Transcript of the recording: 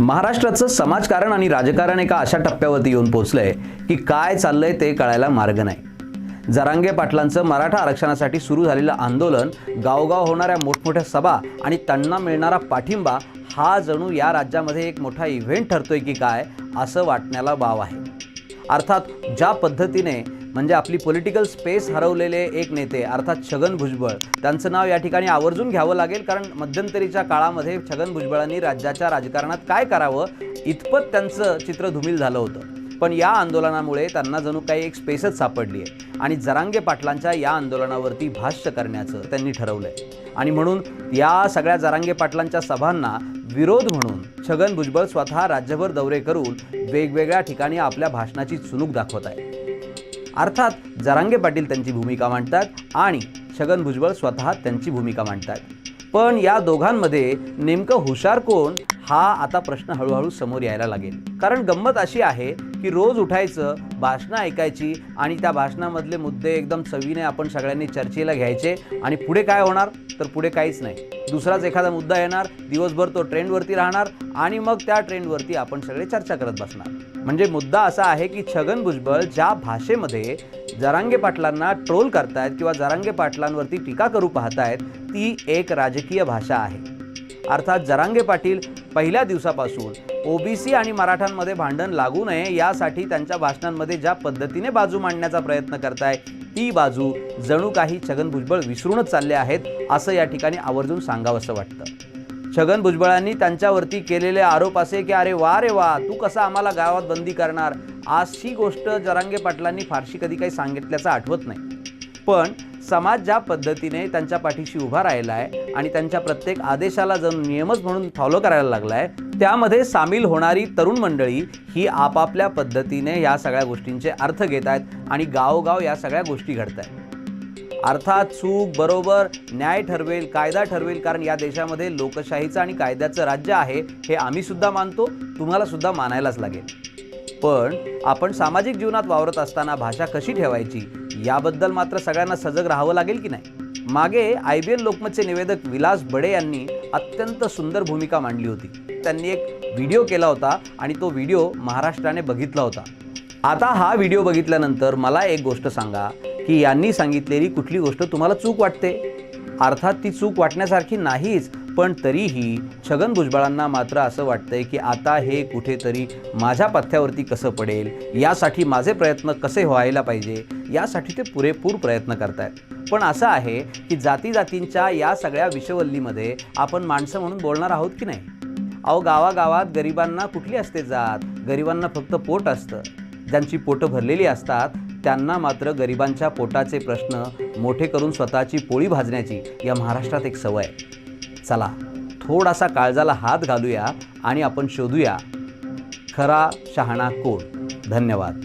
महाराष्ट्राचं समाजकारण आणि राजकारण एका अशा टप्प्यावरती येऊन पोहोचलंय की काय चाललंय ते कळायला मार्ग नाही. जरांगे पाटलांचं मराठा आरक्षणासाठी सुरू झालेलं आंदोलन गावगाव होणाऱ्या मोठमोठ्या सभा आणि त्यांना मिळणारा पाठिंबा हा जणू या राज्यामध्ये एक मोठा इव्हेंट ठरतोय की काय असं वाटण्याला वाव आहे. अर्थात ज्या पद्धतीने म्हणजे आपली पॉलिटिकल स्पेस हरवलेले एक नेते अर्थात छगन भुजबळ. त्यांचं नाव या ठिकाणी आवर्जून घ्यावं लागेल कारण मध्यंतरीच्या काळामध्ये छगन भुजबळांनी राज्याच्या राजकारणात काय करावं इतपत त्यांचं चित्र धुमील झालं होतं. पण या आंदोलनामुळे त्यांना जणू काही एक स्पेसच सापडली आहे आणि जरांगे पाटलांच्या या आंदोलनावरती भाष्य करण्याचं त्यांनी ठरवलं आहे आणि म्हणून या सगळ्या जरांगे पाटलांच्या सभांना विरोध म्हणून छगन भुजबळ स्वतः राज्यभर दौरे करून वेगवेगळ्या ठिकाणी आपल्या भाषणाची चुणूक दाखवत आहे अर्थात जरांगे पाटील त्यांची भूमिका मांडतात आणि छगन भुजबळ स्वतः त्यांची भूमिका मांडतात. पण या दोघांमध्ये नेमकं हुशार कोण हा आता प्रश्न हळूहळू समोर यायला लागेल. कारण गंमत अशी आहे की रोज उठायचं भाषणं ऐकायची आणि त्या भाषणामधले मुद्दे एकदम सवीने आपण सगळ्यांनी चर्चेला घ्यायचे आणि पुढे काय होणार? तर पुढे काहीच नाही. दुसराच एखादा मुद्दा येणार दिवसभर तो ट्रेंडवरती राहणार आणि मग त्या ट्रेंडवरती आपण सगळे चर्चा करत बसणार. म्हणजे मुद्दा असा आहे की छगन भुजबळ ज्या भाषेमध्ये जरांगे पाटलांना ट्रोल करतायत किंवा जरांगे पाटलांवरती टीका करू पाहतायत ती एक राजकीय भाषा आहे. अर्थात जरांगे पाटील पहिल्या दिवसापासून ओबीसी आणि मराठ्यांमध्ये भांडण लागू नये यासाठी त्यांच्या भाषणांमध्ये ज्या पद्धतीने बाजू मांडण्याचा प्रयत्न करताय ती बाजू जणू काही छगन भुजबळ विसरूनच चालले आहेत असं या ठिकाणी आवर्जून सांगावंसं वाटतं. छगन भुजबळांनी त्यांच्यावरती केलेले आरोप असे की अरे वा रे वा तू कसा आम्हाला गावात बंदी करणार? अशी गोष्ट जरांगे पाटलांनी फारशी कधी काही सांगितल्याचं आठवत नाही. पण समाज ज्या पद्धतीने त्यांच्या पाठीशी उभा राहिला आहे आणि त्यांच्या प्रत्येक आदेशाला जण नियमच म्हणून फॉलो करायला लागला आहे त्यामध्ये सामील होणारी तरुण मंडळी ही आपापल्या पद्धतीने या सगळ्या गोष्टींचे अर्थ घेत आहेत आणि गावोगाव या सगळ्या गोष्टी घडत आहेत अर्थात चूक बरोबर न्याय ठरवेल कायदा ठरवेल कारण या देशामध्ये लोकशाहीचं आणि कायद्याचं राज्य आहे हे आम्ही सुद्धा मानतो तुम्हाला सुद्धा मानायलाच लागेल. पण आपण सामाजिक जीवनात वावरत असताना भाषा कशी ठेवायची याबद्दल मात्र सगळ्यांना सजग राहावं लागेल की नाही? मागे आय बी एन लोकमतचे निवेदक विलास बडे यांनी अत्यंत सुंदर भूमिका मांडली होती. त्यांनी एक व्हिडिओ केला होता आणि तो व्हिडिओ महाराष्ट्राने बघितला होता. आता हा व्हिडिओ बघितल्यानंतर मला एक गोष्ट सांगा की यांनी सांगितलेली कुठली गोष्ट तुम्हाला चूक वाटते? अर्थात ती चूक वाटण्यासारखी नाहीच पण तरीही छगन भुजबळांना मात्र असं वाटतंय की आता हे कुठेतरी माझ्या पथ्यावरती कसं पडेल? यासाठी माझे प्रयत्न कसे व्हायला पाहिजे? यासाठी ते पुरेपूर प्रयत्न करतायत. पण असं आहे की जाती जातींच्या या सगळ्या विषवल्लीमध्ये आपण माणसं म्हणून बोलणार आहोत की नाही? अहो गावागावात गरिबांना कुठली असते जात? गरिबांना फक्त पोट असतं. ज्यांची पोटं भरलेली असतात त्यांना मात्र गरिबांच्या पोटाचे प्रश्न मोठे करून स्वतःची पोळी भाजण्याची या महाराष्ट्रात एक सवय. आहे चला थोडासा काळजाला हात घालूया आणि आपण शोधूया. खरा शहाणा कोण? धन्यवाद.